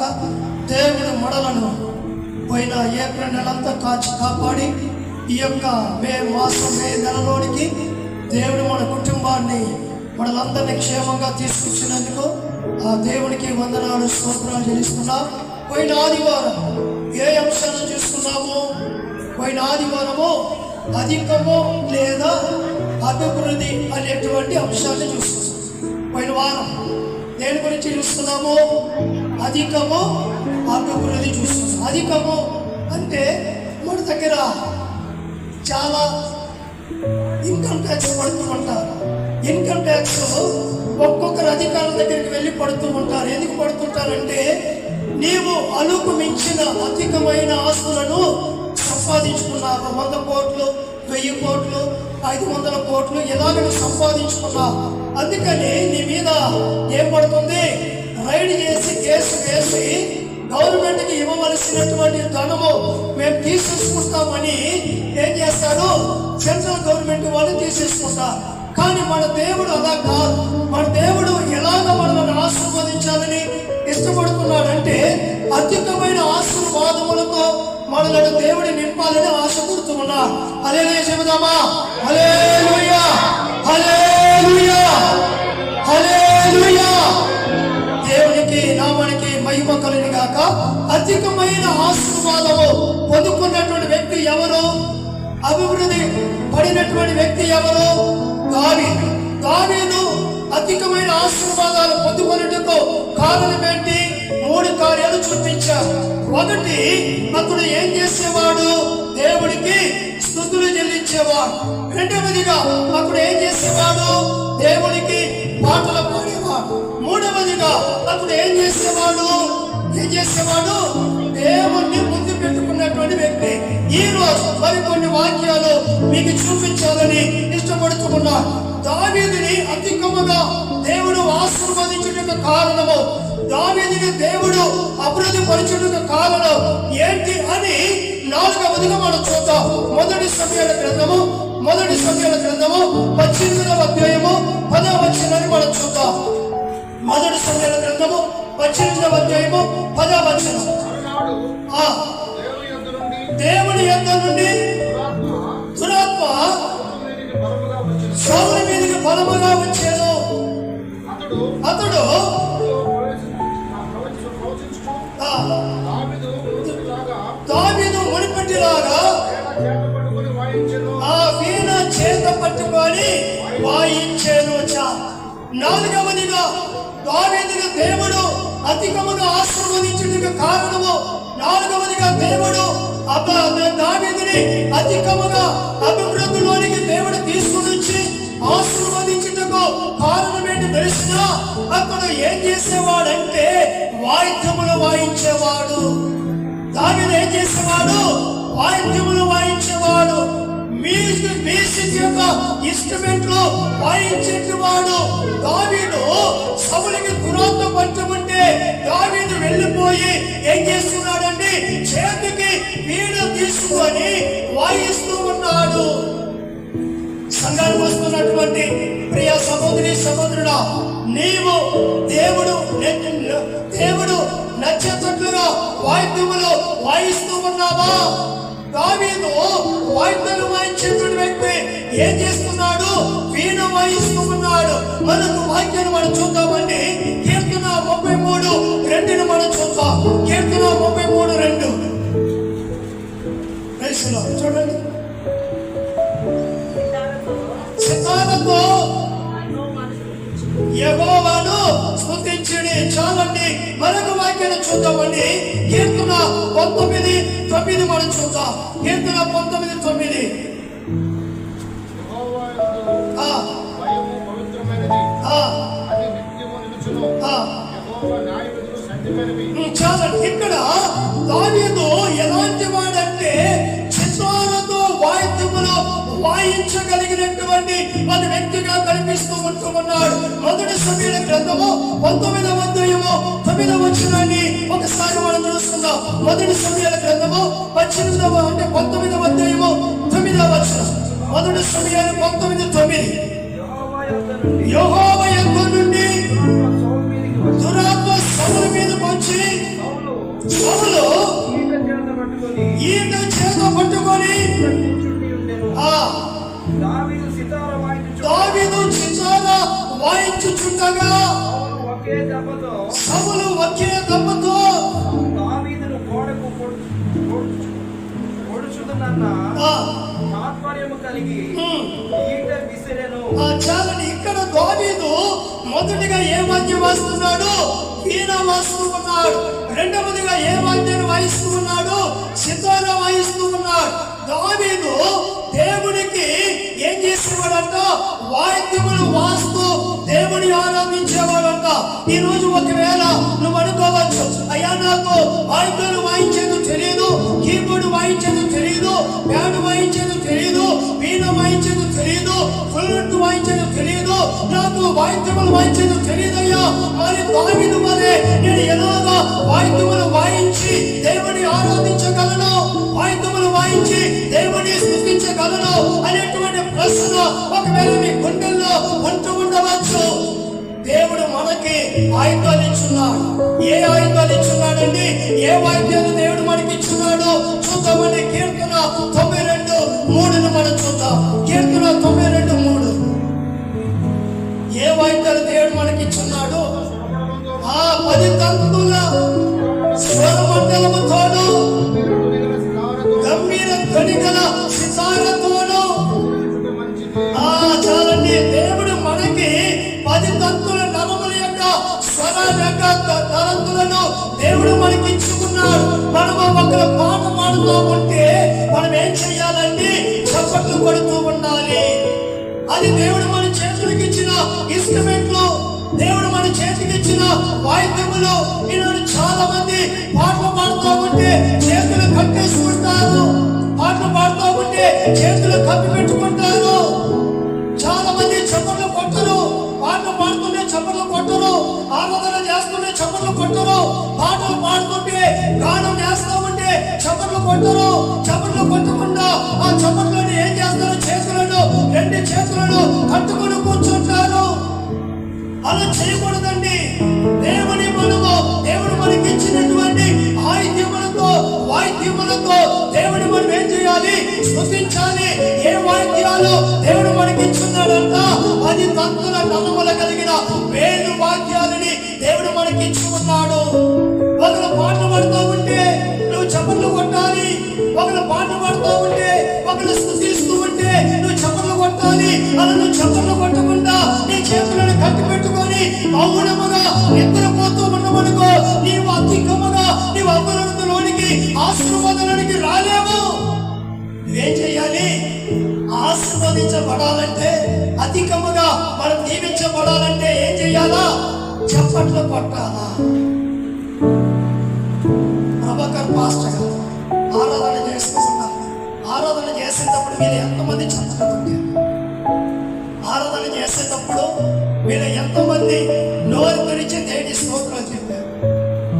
కాక దేవుడు మడలను పోయిన ఏప్రిల్ నెలంతా కాచి కాపాడి ఈ యొక్క మే మాసం మే నెలలోనికి దేవుడు మన కుటుంబాన్ని మనలందరినీ క్షేమంగా తీసుకొచ్చినందుకు ఆ దేవునికి వందనాలు స్తోత్రాలు చెల్లిస్తున్నాం. పోయిన ఆదివారం ఏ అంశాలను చూసుకున్నాము పోయిన ఆదివారము అధికము లేదా అభివృద్ధి అనేటువంటి అంశాన్ని చూస్తున్నాం పోయిన వారం దేని గురించి చూస్తున్నాము? అధికము అభివృద్ధి చూస్తుంది. అధికము అంటే మన దగ్గర చాలా ఇన్కమ్ ట్యాక్స్ పడుతూ ఉంటారు. ఇన్కమ్ ట్యాక్స్ ఒక్కొక్కరు అధికారుల దగ్గరికి వెళ్ళి పడుతూ ఉంటారు. ఎందుకు పడుతుంటారంటే నీవు అలుకు మించిన అధికమైన ఆస్తులను సంపాదించుకున్నావు? వంద కోట్లు వెయ్యి కోట్లు ఐదు వందల కోట్లు ఎలాగ సంపాదించుకున్నావు? అందుకని నీ మీద ఏం పడుతుంది? రైడ్ చేసి కేసు వేసి గవర్నమెంట్కి ఇవ్వవలసినటువంటి ధనము మేము తీసేసుకుంటామని ఏం చేస్తారు సెంట్రల్ గవర్నమెంట్ వాళ్ళు తీసేసుకుంటారు. కానీ మన దేవుడు అలా కాదు. మన దేవుడు ఎలాగ మనల్ని ఆశీర్వదించాలని ఇష్టపడుతున్నాడంటే అత్యుత్తమైన ఆశీర్వాదములతో మనలను దేవుడి నింపాలని ఆశపడుతున్నారు అలే చెబుదామా? అలే హల్లెలూయా! దేవునికి మహిమ గాక. అధికమైన ఆశీర్వాదము పొందుకున్నటువంటి వ్యక్తి ఎవరు? అభివృద్ధి పడినటువంటి వ్యక్తి ఎవరు? దాని దానిను అధికమైన ఆశీర్వాదాలు పొందుకున్నట్టుకు కారణం ఏంటి? మూడు కార్యాలు చూపించారు. ఒకటి అతడు ఏం చేసేవాడు? దేవుడికి స్థుతులు చెల్లించేవాడు. రెండవదిగా అతడు ఏం చేసేవాడు? దేవుడికి పాటలకు ఉన్నదిగా అతడు ఏం చేసేవాడు? ఏం చేసేవాడు? దేవుణ్ణి ముందు పెట్టుకున్నటువంటి వ్యక్తి. ఈ రోజు మరికొన్ని వాక్యాలు మీకు చూపించాలని ఇష్టపడుతున్నా దావీదిని అధికముగా దేవుడు ఆశీర్వదించుటకు కారణము. దావీదిని దేవుడు అభివృద్ధి పరచుటకు కారణం ఏంటి అని నాలుగవదిగా మనం చూద్దాం. మొదటి సమయాల గ్రంథము మొదటి సమయాల గ్రంథము పద్దెనిమిదవ అధ్యాయము పదవ వచ్చిందని మనం చూద్దాం. మొదటి సమయాల గ్రంథము పద్దెనిమిదవ అధ్యాయము పదవ వచనం. దేవుని యొక్క నుండి దురాత్మ. సౌలు మీదకి బలముగా వచ్చాను. అతడు దావీదు వాయించెను. ఆ వీణ చేత పట్టుకొని వాయించాను నాలుగవదిగా దావీదుగా దేవుడు అధికముగా ఆశీర్వదించడానికి కారణము నాలుగవదిగా దేవుడు. అబ్బ దావీదుని అధికముగా అభివృద్ధిలోనికి దేవుడు తీసుకుని వచ్చి ఆశీర్వదించుటకు కారణం ఏంటి తెలిసిన అతడు ఏం చేసేవాడంటే వాయిద్యములు వాయించేవాడు. దావీదు ఏం చేసేవాడు? వాయిద్యములు వాయించేవాడు. మ్యూజిక్ మ్యూజిక్ యొక్క ఇన్స్ట్రుమెంట్లో వాయించేవాడు దావీదు. సవులకి దురాత్మ పంచమంటే దావీదు వెళ్ళిపోయి ఏం చేస్తున్నాడండి చేతికి వీణ తీసుకొని వాయిస్తూ ఉన్నాడు. సంఘానికి వస్తున్నటువంటి ప్రియ సహోదరి సహోదరుడా నీవు దేవుడు దేవుడు నచ్చేటట్లుగా వాయిద్యములు వాయిస్తూ ఉన్నావా? దావీదు వాయిద్యాలు వాయించేటువంటి వ్యక్తి ఏం చేస్తున్నాడు? వీణ వాయిస్తూ ఉన్నాడు మనకు వాక్యాన్ని మనం చూద్దామండి. కీర్తన ముప్పై మూడు రెండుని మనం చూద్దాం. కీర్తన ముప్పై మూడు రెండు. చూడండి. సితారతో యెహోవాను స్తుతించుడి చాలండి. మరొక వాక్యాన్ని చూద్దామండి. కీర్తన పంతొమ్మిది తొమ్మిది మనం చూద్దాం. కీర్తన పంతొమ్మిది తొమ్మిది. యందు ఆ, వాయించగలిగినటువంటి ఒక వ్యక్తిగా కనిపిస్తూ ఉంటూ ఉన్నాడు మొదటి సమీర గ్రంథము పంతొమ్మిదవ అధ్యాయము తొమ్మిదవ వచ్చినాన్ని ఒకసారి మనం చూస్తున్నాం. మొదటి సమయాల గ్రంథం తొమ్మిదవ అంటే పంతొమ్మిదవ అధ్యాయము తొమ్మిదవ వచ్చిన మొదటి సమయాన్ని పంతొమ్మిది తొమ్మిది. యెహోవా యొక్క నుండి ఆత్మ సౌలు మీదికి వచ్చి దురాత్మ సౌలు ఈట చేత పట్టుకొని దావీదు సితార వాయించుచు దావీదు చిచాగా వాయించుచుండగా. సౌలు ఒకే దెబ్బతో. సభలు ఒకే దెబ్బతో. దావీదును గోడకు పొడు- పొడుచు- పొడుచుదునన్న ఆ, తాత్పర్యము కలిగి ఈట విసిరెను. ఆ చాలని ఇక్కడ దావీదు మొదటిగా ఏ వాద్యం వాస్తున్నాడు? వీణ వాస్తూ ఉన్నాడు. రెండవదిగా ఏ వాద్యాన్ని వాయిస్తూ ఉన్నాడు? సితార వాయిస్తూ ఉన్నాడు. దావీదు దేవునికి ఏం చేసేవాడంట? వాయిద్యములు వాస్తూ దేవుని ఆరాధించేవాడంట. ఈ రోజు ఒకవేళ నువ్వు అనుకోవచ్చు అయ్యా నాకు వాయిద్యాలు వాయించేది తెలియదు కీబోర్డు వాయించేది తెలియదు బ్యాండ్ వాయించేది తెలియదు వీణ వాయించేది తెలియదు ఫ్లూట్ వాయించేది తెలియదు నాకు వాయిద్యములు వాయించేది తెలియదయ్యా మరి దావిదు మరి నేను ఎలా స్థుతించగలను అనేటువంటి ప్రశ్న ఒకవేళ మీ గుండెల్లో ఉంటూ ఉండవచ్చు. దేవుడు మనకి ఆయుధాలు ఇచ్చున్నాడు ఏ ఆయుధాలు ఇచ్చున్నాడండి ఏ వాయిద్యాలు దేవుడు మనకి ఇచ్చున్నాడు చూద్దామండి కీర్తన తొంభై రెండు మూడును మనం చూద్దాం. కీర్తన తొంభై రెండు మూడు. ఏ వాయిద్యాలు దేవుడు మనకి ఇచ్చున్నాడు ఆ పది తంతుల స్వరమండలముతోను తునిగల గంభీర ధ్వని గల సితారతోను చాలండి దేవుడు మనకి పది తత్తుల నరముల యొక్క స్వర యొక్క తరంతులను దేవుడు మనకి ఇచ్చుకున్నాడు మనం ఒకరు పాట పాడుతూ ఉంటే మనం ఏం చేయాలండి చప్పట్లు కొడుతూ ఉండాలి. అది దేవుడు మన చేతులకు ఇచ్చిన ఇన్స్ట్రుమెంట్లు. దేవుడు మన చేతికి ఇచ్చిన వాయిద్యములు. ఈరోజు చాలా మంది పాటలు పాడుతూ ఉంటే చేతులు కట్టేసుకుంటారు పాటలు పాడుతూ ఉంటే చేతులు కప్పి పెట్టుకుంటారు. చాలా మంది చప్పట్లు కొట్టరు. పాటలు పాడుతుంటే చప్పట్లు కొట్టరు. ఆరాధన చేస్తుంటే చప్పట్లు కొట్టరు. పాటలు పాడుతుంటే గానం చేస్తూ ఉంటే చప్పట్లు కొట్టరు. చప్పట్లు కొట్టకుండా ఆ చప్పట్లను ఏం చేస్తారు? చేతులను రెండు చేతులను కట్టుకుని కూర్చుంటారు. అలా చేయకూడదండి. దేవుని మనము దేవుడు మనకి ఇచ్చినటువంటి వాయిద్యములతో దేవుని మనం ఏం చేయాలి? స్థుతించాలి. ఏ వాయిద్యాలు దేవుడు మనకి ఇచ్చున్నాడంట? అది తంతుల నమ్మల కలిగిన వేలు వాక్యాలని దేవుడు మనకి ఇచ్చి ఉన్నాడు ఒకరు పాటలు పడుతూ ఉంటే నువ్వు చప్పట్లు కొట్టాలి. ఒకరు పాటలు పడుతూ ఉంటే ఒకరు స్థుతిస్తూ ఉంటే నువ్వు చప్పట్లు కొట్టాలి. అలా నువ్వు చప్పట్లు కొట్టకుండా నీ చేతులను కట్టి పెట్టుకొని మౌనముగా నిద్రపోతూ ఉండమనుకో నీవు అధికముగా నీవు అందరూ ఆశీర్వదనానికి రాలేము. ఏం చేయాలి? ఆశీర్వదించబడాలంటే అధికముగా మనం దీవించబడాలంటే ఏం చేయాలా? చప్పట్లు కొట్టాలా? ప్రభాకర్ పాస్టర్ గారు ఆరాధన చేసుకుంటున్నారు ఆరాధన చేసేటప్పుడు మీరు ఎంతమంది చప్పట్లు కొట్టారు ఆరాధన చేసేటప్పుడు మీరు ఎంతమంది నోరు తెరిచి దేని స్తోత్రం చెప్పారు?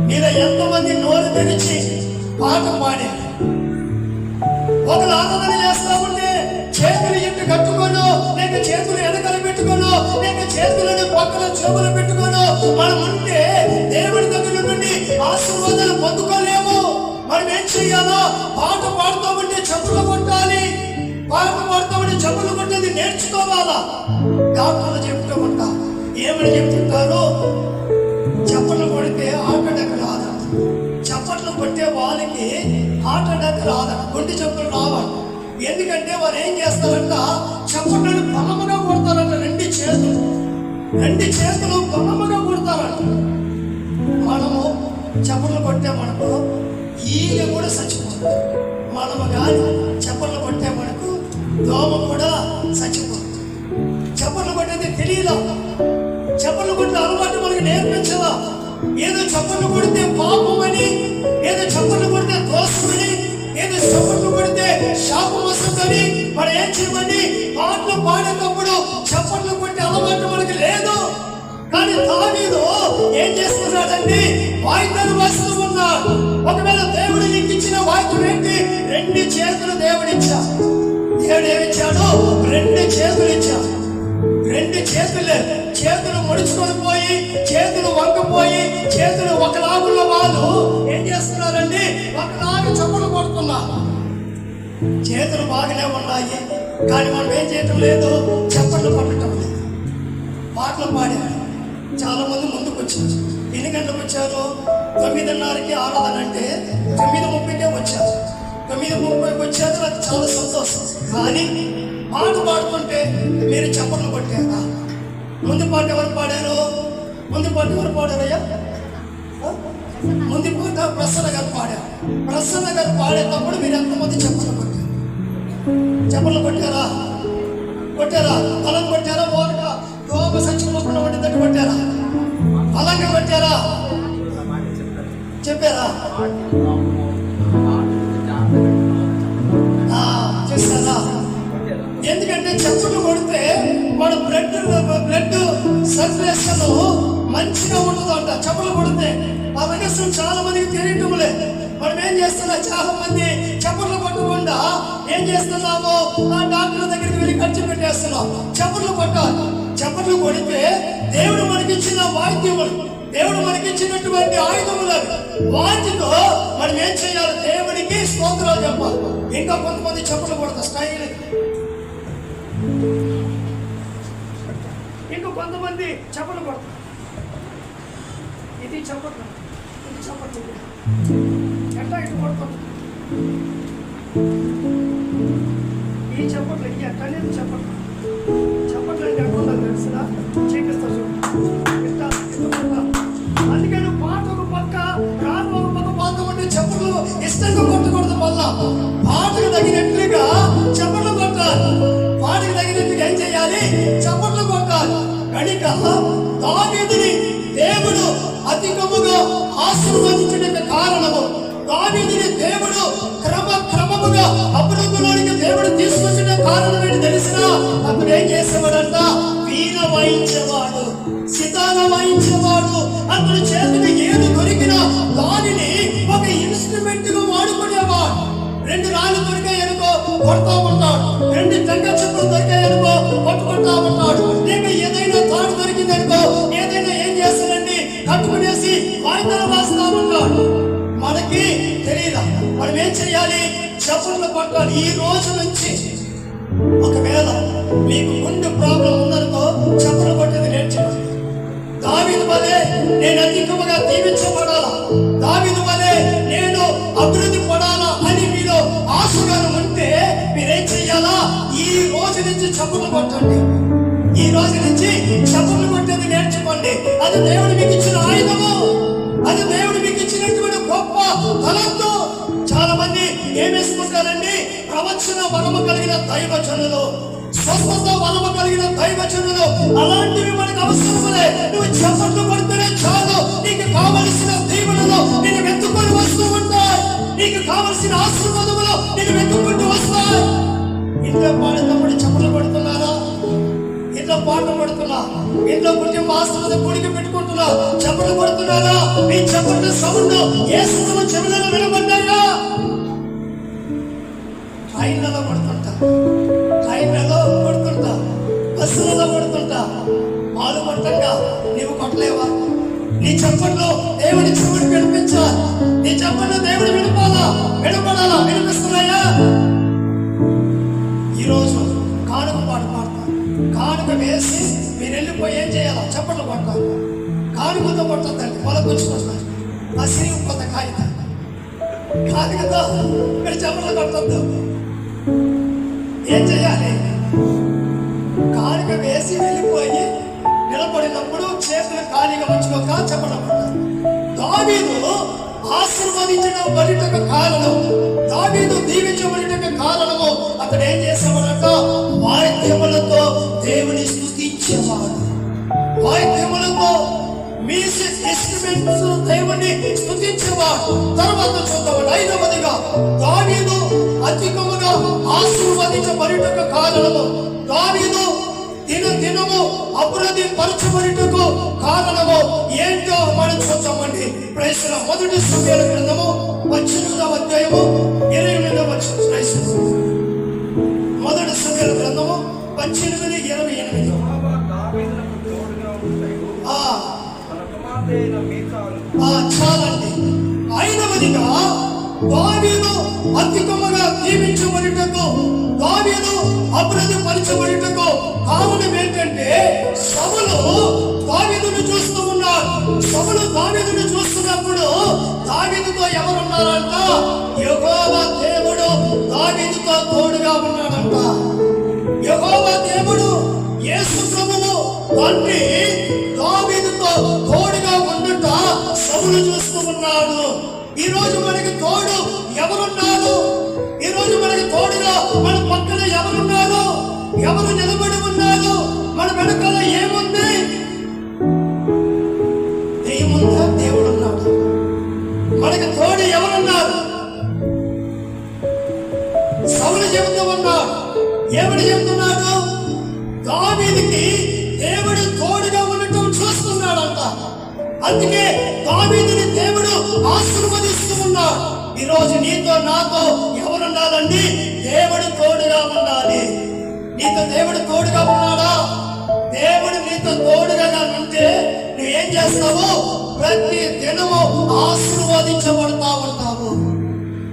మీరు ఎంతమంది నోరు తెరిచి పాట పాడేది ఒకరు ఆరాధన చేస్తా ఉంటే చేతులు ఇంటి కట్టుకోను లేక చేతులు వెనకలు పెట్టుకోను లేక చేతులను పక్కన చెవులు పెట్టుకోను. మనం ఉంటే దేవుడి దగ్గర నుండి ఆశీర్వాదాలు పొందుకోలేము. మనం ఏం చెయ్యాలో పాట పాడుతూ ఉంటే చెప్పులు కొట్టాలి. పాట పాడుతూ ఉంటే చెప్పులు కొట్టేది నేర్చుకోవాలా? డాక్టర్లు చెప్తూ ఉంటా ఏమని చెప్తుంటారు? చెప్పలు కొడితే హార్ట్ కొట్టే వాళ్ళకి హార్ట్ అటాక్ రాదంట గుండె చప్పులు రావాలి ఎందుకంటే వారు ఏం చేస్తారంట? చప్పట్లను బలముగా కొడతారంట రెండు చేతులు. రెండు చేతులు బలముగా కొడతారంట. మనము చప్పట్లు కొట్టామనుకో ఈగ కూడా చచ్చిపోతుంది. మనము కానీ చప్పట్లు కొట్టామనుకో దోమ కూడా చచ్చిపోతుంది. చప్పట్లు కొట్టేది తెలియదా? చప్పట్లు కొట్టే అలవాటు మనకి నేర్పించదా? ఏదో చప్పట్లు కొడితే పాపమని ఏదో చప్పట్లు కొడితే దోషమని ఏదో చప్పట్లు కొడితే శాపం వస్తుందని మనం ఏం చేయమని పాటలు పాడేటప్పుడు చప్పట్లు కొట్టే అలవాటు మనకి లేదు. కానీ దావీదు ఏం చేస్తున్నాడండి వాయిద్యాలు వాయిస్తూ ఉన్నాడు. ఒకవేళ దేవుడు నీకు ఇచ్చిన వాయిద్యం ఏంటి? రెండు చేతులు దేవుడిచ్చా దేవుడు ఏమిచ్చాడు? రెండు చేతులు ఇచ్చాడు. రెండు చేతులు చేతులు ముడుచుకొని పోయి చేతులు వంకపోయి చేతులు ఒకలాగున్న వాళ్ళు ఏం చేస్తున్నారండి? ఒకలాగా చప్పలు కొడుతున్నారు. చేతులు బాగానే ఉన్నాయి కానీ మనం ఏం చేయటం లేదు? చప్పట్లు పట్టడం లేదు. పాటలు పాడారు. చాలా మంది ముందుకు వచ్చారు ఎన్ని గంటలకు వచ్చారు? తొమ్మిదిన్నరకి ఆరాధన అంటే తొమ్మిది ముప్పైకే వచ్చారు. తొమ్మిది ముప్పైకి వచ్చారు నాకు చాలా సంతోషం. కానీ పాట పాడుతుంటే మీరు చప్పట్లు కొట్టారా? ముందు పాట ఎవరు పాడారు? ముందు పాట ఎవరు పాడారయ్యా? ముందు పాట ప్రసన్న గారు పాడారు. ప్రసన్న గారు పాడేటప్పుడు మీరు ఎంతమంది చప్పట్లు కొట్టారు? చప్పట్లు కొట్టారా? కొట్టారా? తలం కొట్టారా? ఓరగా దోమ సచ్చిపోకుండా వండినట్టు కొట్టారా? బలంగా కొట్టారా? చెప్పారా? ఎందుకంటే చప్పట్లు కొడితే మన బ్లడ్ బ్లడ్ సర్క్యులేషన్ మంచిగా ఉండదు అంట చప్పట్లు కొడితే ఆ రహస్యం చాలా మందికి తెలియటం లేదు మనం ఏం చేస్తున్నా? చాలా మంది చప్పట్లు కొట్టకుండా ఏం చేస్తున్నాము? ఆ డాక్టర్ దగ్గరికి వెళ్ళి ఖర్చు పెట్టేస్తున్నాం. చప్పట్లు కొట్టాలి. చప్పట్లు కొడితే దేవుడు మనకిచ్చిన వాయిద్యములు దేవుడు మనకిచ్చినటువంటి ఆయుధములు అవి. వాటితో మనం ఏం చేయాలి? దేవుడికి స్తోత్రాలు చెప్పాలి. ఇంకా కొంతమంది చప్పట్లు కొడతా స్టైల్ కొంతమంది చప్పట్లు కొడతారు ఇది చప్పట్లు ఇది చప్పట్లు ఎట్లా ఇటు కొడతాం ఈ చప్పట్లు ఈ ఎట్లా అనేది చప్పట్లు. చప్పట్లు అంటే ఎట్లా ఉందో తెలుసునా? చూపిస్తా అందుకని పాట ఒక పక్క రాను ఒక పక్క పాత ఉంటే చప్పట్లు ఇష్టంగా కొట్టకూడదు మళ్ళా. పాటకు తగినట్లుగా దావీదుని దేవుడు అధికముగా ఆశీర్వదించిన కారణము. దావీదుని దేవుడు క్రమ క్రమముగా అభివృద్ధిలోనికి దేవుడు తీసుకొచ్చిన కారణం ఏంటి తెలిసిన అతను ఏం చేసేవాడంట? వీణ వాయించేవాడు. సితార వాయించేవాడు. అతని చేతికి ఏది దొరికినా దానిని ఒక ఇన్స్ట్రుమెంట్గా వాడుకునేవాడు. రెండు రాళ్ళు దొరికాయనుకో కొడతా ఉంటాడు. రెండు టెంక చెప్పులు దొరికాయనుకో పట్టుకుంటా ఉంటాడు. లేక ఏదైనా తాడు ఏదైనా కట్టుకునేసి వాయిదాలు రాస్తా మనకి తెలియదా మనం ఏం చేయాలి చప్పులు పట్టాలి ఈ రోజు నుంచి ఒకవేళ మీకు గుండె ప్రాబ్లం ఉందనుకో చప్పులు పట్టేది నేర్చుకోండి. దావీదు వలె నేను అధికముగా దీవించబడాలా? దావీదు వలె నేను అభివృద్ధి పడాలా అని మీలో ఆశగా ఉంటే మీరేం చెయ్యాలా? ఈ రోజు నుంచి చప్పులు కొట్టండి ఈ రోజు నుంచి చప్పులు కొట్టేది అది దేవుడు మీకు ఇచ్చిన ఆయుధము. అది దేవుడు మీకు ఇచ్చినటువంటి గొప్ప తలంతో చాలా మంది ఏమేసుకుంటారండి? ప్రవచన వరము కలిగిన దైవజనులు స్వస్థత వరము కలిగిన దైవజనులు. అలాంటివి మనకు అవసరములే నువ్వు చప్పట్లు పడితేనే చాలు. నీకు కావలసిన దీవులలో నేను వెతుక్కొని వస్తూ ఉంటాయి. నీకు కావలసిన ఆశీర్వాదములు నేను వెతుక్కుంటూ వస్తాయి. ఇంట్లో పాడినప్పుడు చప్పట్లు కొడుతున్నారా ఇంట్లో పాటలు పడుతున్నా ఇంట్లో కుటుంబ ఆస్తులతో కూడికి పెట్టుకుంటున్నా చప్పట్లు పడుతున్నారా మీ చప్పట్ల సౌండ్ ఏ సుఖము చెవులలో వినబడ్డాయా? ట్రైన్లలో పడుతుంటా ట్రైన్లలో పడుతుంటా బస్సులలో పడుతుంటా. పాలు పట్టంగా నీవు కొట్టలేవా? నీ చెప్పట్లో దేవుడి చెవుడు వినిపించాలి నీ చెప్పట్లో దేవుడు వినపాలా? వినపడాలా? వినిపిస్తున్నాయా? ఈరోజు కానుక వేసి మీరు వెళ్ళిపోయి ఏం చేయాలో చప్పట్లు కొట్టాలి. కానుకతో కొట్టద్దండి పొలకొచ్చుకొస్తారు పసిరి కొత్త కాగితం. కాగిత కానుకతో మీరు చప్పట్లు కొట్టద్దు. ఏం చేయాలి? కానుక వేసి వెళ్ళిపోయి నిలబడినప్పుడు చేతులు ఖాళీగా ఉంచుకోక చెప్పడం దావీదు ఆశీర్వదించిన బలిటకు కారణం దావీదు దీవించబడిటక కారణము అతడు ఏం చేసేవాడట? వాయిద్యములతో దేవుని స్థుతించేవాడు వాయిద్యములతో మ్యూజిక్ ఇన్స్ట్రుమెంట్స్ దేవుని స్థుతించేవాడు తర్వాత చూద్దాం ఐదవదిగా దావీదు అధికముగా ఆశీర్వదించబడిటక కారణము దావీదు దిన దినము అభివృద్ధి పరచబడిటకు కారణం ప్రయత్న మొదటి సమయాల గ్రంథము పద్దెనిమిదవ అధ్యాయము ఇరవై ఎనిమిదవ మొదటి సమయాల గ్రంథము పద్దెనిమిది ఇరవై ఎనిమిది. చాలండి. ఐదవదిగా దావీదు అధికముగా దీవించబడిటకు దావీదు అభివృద్ధిపరచబడుటకు కారణం ఏంటంటే సభలు దావీదును చూస్తూ ఉన్నారు. సభలు దావీదును చూస్తున్నప్పుడు దావీదుతో ఎవరున్నారంట? యహోవ దేవుడు దావీదుతో తోడుగా ఉన్నాడంట. యహోవ దేవుడు యేసు ప్రభువు తండ్రి దావీదుతో తోడుగా ఉండుట సభలు చూస్తూ ఉన్నాడు. ఈ రోజు మనకి తోడు ఎవరున్నారు? రోజు మనకి తోడుగా మన పక్కన ఎవరున్నారు ఎవరు నిలబడి ఉన్నారు మన వెనకాల ఏముంది? దెయ్యముందా దేవుడు ఉన్నాడు మనకి తోడు ఎవరున్నారు? సౌలు చెబుతూ ఉన్నాడు. ఏమని చెబుతున్నాడు? దావీదికి దేవుడు తోడుగా ఉండటం చూస్తున్నాడంట. అందుకే దావీదుని దేవుడు ఆశీర్వదిస్తూ ఉన్నాడు. ఈ రోజు నీతో నాతో ఉండాలండి. దేవుడు తోడుగా ఉండాలి. నీతో దేవుడు తోడుగా ఉన్నాడా? దేవుడు నీతో తోడుగా ఉంటే నువ్వేం చేస్తావు? ప్రతి దినము ఆశీర్వాదించబడతా ఉంటావు.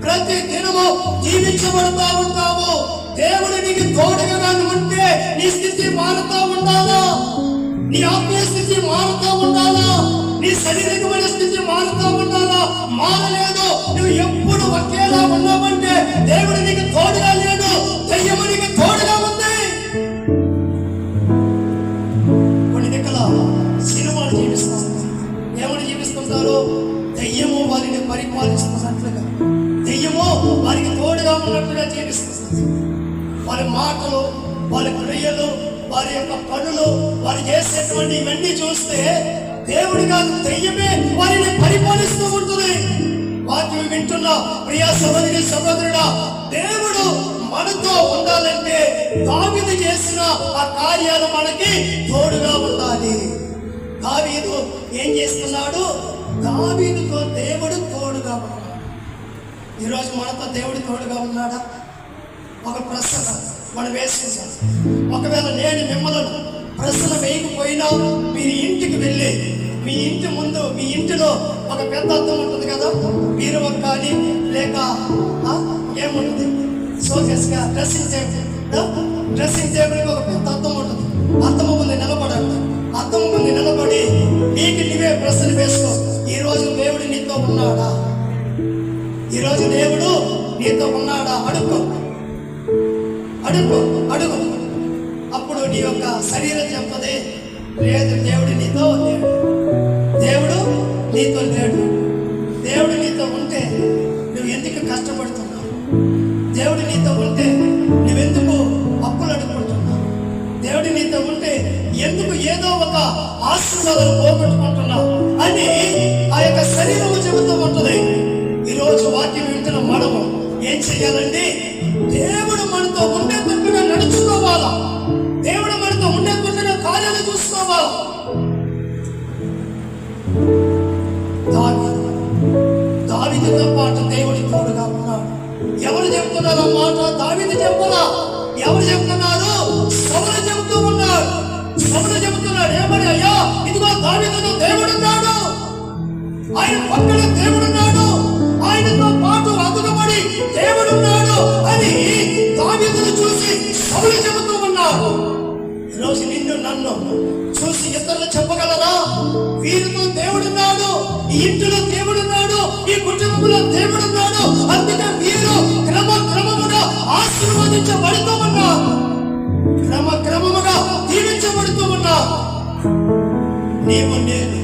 ప్రతి దినము జీవించబడతా ఉంటావు. దేవుడు నీకు తోడుగా ఉంటే నీ స్థితి మారుతా ఉండాలా? నీ ఆత్మీయ స్థితి మారుతా ఉండాలా? నీ శారీరకమైన స్థితి మారుతూ ఉండాలా? మారలేదు. నువ్వు ఎప్పుడు ఒకేలా ఉన్నావంటే దేవుడు నీకు తోడుగా లేడు. దయ్యము నీకు తోడుగా ఉంది. కొన్ని దిక్కుల సినిమాలు జీవిస్తాం. ఏమని జీవిస్తుంటారు? దయ్యము వారిని పరిపాలిస్తున్నట్లుగా. దయ్యము వారికి తోడుగా ఉన్నట్లుగా జీవిస్తుంది. వారి మాటలు వారి క్రియలు వారి యొక్క పనులు వారు చేసేటువంటి ఇవన్నీ చూస్తే దేవుడి కాదు దెయ్యమే వారిని పరిపాలిస్తూ ఉంటుంది. వాక్యం వింటున్న ప్రియా సహోదరి సహోదరుడా దేవుడు మనతో ఉండాలంటే దావీదు చేసిన ఆ కార్యాలు మనకి తోడుగా ఉండాలి. దావీదు ఏం చేస్తున్నాడు? దావీదుతో దేవుడు తోడుగా ఉన్నాడు. ఈరోజు మనతో దేవుడు తోడుగా ఉన్నాడా? ఒక ప్రశ్న మనం వేసుకుంటాం ఒకవేళ నేను మిమ్మల్ని ప్రశ్న వేయకపోయినా మీరు ఇంటికి వెళ్ళి మీ ఇంటి ముందు మీ ఇంటిలో ఒక పెద్ద అర్థం ఉంటుంది కదా? మీరు ఒక కానీ లేక ఏముంటుంది? సోకేస్గా డ్రెస్సింగ్ టేబుల్ డ్రెస్సింగ్ టేబుల్ ఒక పెద్ద అర్థం ఉంటుంది. అద్దము ముందు నిలబడండి అద్దం ముందు నిలబడి నీకు నీవే ప్రశ్నలు వేసుకో. ఈ రోజు దేవుడు నీతో ఉన్నాడా? ఈ రోజు దేవుడు నీతో ఉన్నాడా? అడుక్కో. అడుగు అడుగు అప్పుడు నీ యొక్క శరీరం చెప్తుంది లేదు దేవుడు నీతో లేడు. దేవుడు నీతో లేడు. దేవుడు నీతో ఉంటే నువ్వు ఎందుకు కష్టపడుతున్నావు? దేవుడు నీతో ఉంటే నువ్వెందుకు అప్పులు అడుగుతున్నావు దేవుడు నీతో ఉంటే ఎందుకు ఏదో ఒక ఆశీర్వాదం పోగొట్టుకుంటున్నావు అని ఆ యొక్క శరీరం చెబుతూ ఉంటుంది. ఈరోజు వాక్యం వింటున్న మనము ఏం చేయాలండి దేవుడు మనతో ఉండేటట్టుగా నడుచుకోవాలా? దేవుడు మనతో ఉండేటట్టుగా కార్యాలు చూసుకోవాలా? ఎవరు చెప్తున్నారు ఆ మాట దావీదు చెప్పలా? ఎవరు చెప్తున్నారు? సభలు చెబుతూ ఉన్నారు సభలు చెబుతున్నాడు ఏమని అయ్యా? ఇదిగో దావీదుతో దేవుడు ఉన్నాడు ఆయన పక్కన దేవుడున్నాడు. ఆయనతో పాటు అతుకబడి దేవుడు ఉన్నాడు అని దావీదును చూసి సభలు చెబుతూ ఉన్నారు ఈరోజు నిన్ను నన్ను చూసి ఇతరులు చెప్పగలరా? వీరితో దేవుడున్నాడు ఈ ఇంటిలో దేవుడున్నాడు ఈ కుటుంబంలో దేవుడున్నాడు నీవు నేను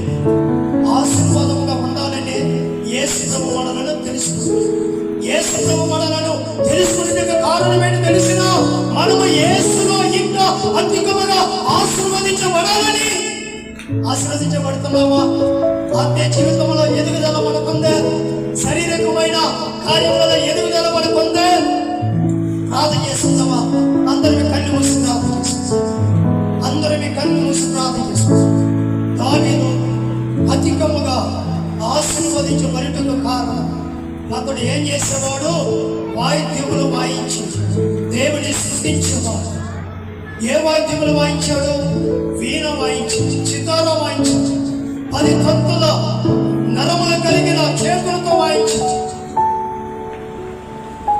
ఆశీర్వాదముగా ఉండాలని ఏ సిద్ధము మనలను తెలుసుకుంది. ఏ సిద్ధము మనలను తెలుసుకునే కారణమేంటి తెలిసిన మనము యేసులో ఇంకా అధికముగా ఆశీర్వదించబడాలని. ఆశీర్వదించబడుతున్నామా ఆత్మీయ జీవితంలో ఎదుగుదల మనకుందే. శారీరకమైన కార్యములలో ఎదుగుదల మనకుందే. ప్రార్థన చేస్తుందామా అందరికీ కళ్ళు వస్తుంది అధికముగా ఆశీర్వదించబడుటకు కారణం. అతడు ఏం చేసేవాడు? వాయిద్యములు వాయించి దేవుని సృష్టించేవాడు. ఏ వాయిద్యములు వాయించాడు? వీణ వాయించి చితార వాయించి పది తత్తుల నరములు కలిగిన చేతులతో వాయించి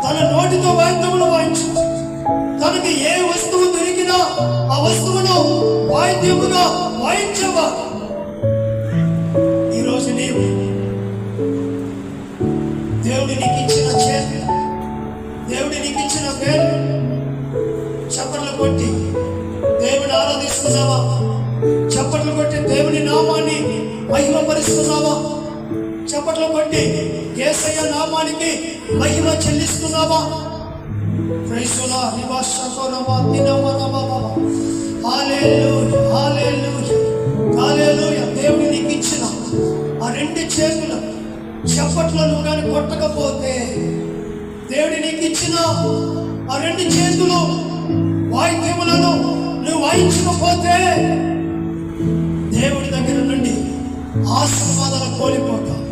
తన నోటితో వాయిద్యములు వాయించాడు తనకి ఏ వస్తువు దొరికినా ఆ వస్తువును వాయిద్యముగా వాయించేవాడు. ఆరాధిస్తున్నావా చప్పట్లు కొట్టి దేవుని నామాన్ని మహిమపరుస్తున్నావా? చప్పట్లు కొట్టి ఏసయ్య నామానికి మహిమ చెల్లిస్తున్నావా? క్రైస్తుల నివాసకోనమా దినమనమా హాలేలు హాలేలు హాలేలు దేవుని నీకు ఇచ్చిన ఆ రెండు చేతులు చప్పట్లు నువ్వు కానీ కొట్టకపోతే దేవుడి నీకు ఇచ్చిన ఆ రెండు చేతులు వాయిద్యములను నువ్వు వాయించకపోతే దేవుడి దగ్గర నుండి ఆశీర్వాదాలు కోల్పోతావు.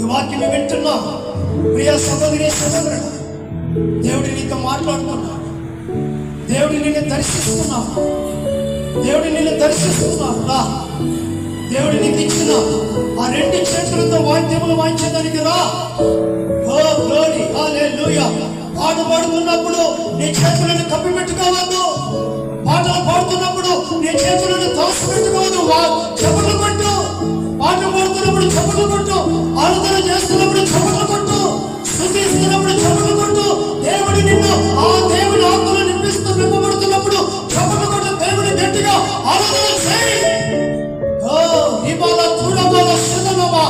ఈ వాక్యం వింటున్నా. ప్రియ సహోదరి సహోదరుడు దేవుడి నీతో మాట్లాడుతున్నాడు. దేవుడి నిన్ను దర్శిస్తున్నాడు. దేవుడి నిన్ను దర్శిస్తున్నాడు. రా. దేవుడి నీకు ఇచ్చిన ఆ రెండు చేతులతో వాద్యములు వాయించడానికి రా. ఓ గ్లోరీ హల్లెలూయా పాట పాడుతున్నప్పుడు నీ చేతులను కప్పిపెట్టుకోవద్దు. పాటలు పాడుతున్నప్పుడు నీ చేతులను తోసిపెట్టుకోదు చెప్పులు కొట్టు. పాట పాడుతున్నప్పుడు చెప్పులు కొట్టు. ఆరాధన చేస్తున్నప్పుడు చెప్పులు కొట్టు. స్థుతిస్తున్నప్పుడు చెప్పులు కొట్టు. దేవుడి నిన్ను ఆ దేవుని ఆత్మలు నింపిస్తూ నింపబడుతున్నప్పుడు చెప్పులు కొట్టు. దేవుని గట్టిగా ఆరాధన చేయి. ఓ రిబాల తురబల సుదనమా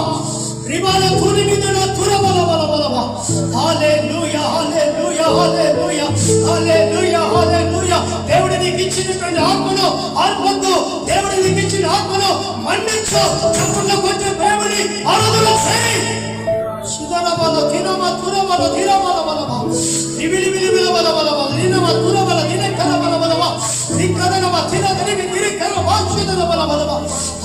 రిబాల తురి మిదన తురబల బల బలమా హల్లెలూయా హాలే హల్లెలూయా హాలే హల్లెలూయా. దేవుడి ఆత్మను ఆత్మతో దేవుడు నీకు ఆత్మను మన్నించు. చప్పుల కొట్టి దేవుని ఆరాధన చేయి. సుదనబల దినమ తురబల దినబల బలమా రిబిలి బిలి బల బల బల దినమ తురబల దినకర బల బలమా దిక్కదనమ తిన తిరిగి తిరికర వాచుదన బల బలమా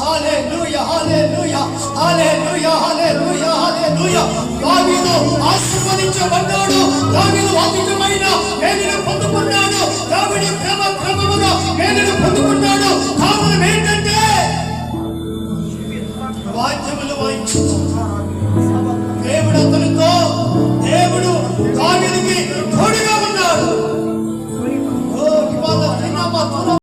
హల్లెలూయా హల్లెలూయా హల్లెలూయా హల్లెలూయా హల్లెలూయా దావీదు ఆశీర్వదించబడ్డాడు. దావీదు అధికమైన మేలును పొందుకున్నాడు. దావీదు క్రమ క్రమముగా మేలును పొందుకున్నాడు. కారణం ఏంటంటే వాద్యములు వాయించు. దేవుడు అతనితో దేవుడు దావీదుకి తోడుగా ఉన్నాడు.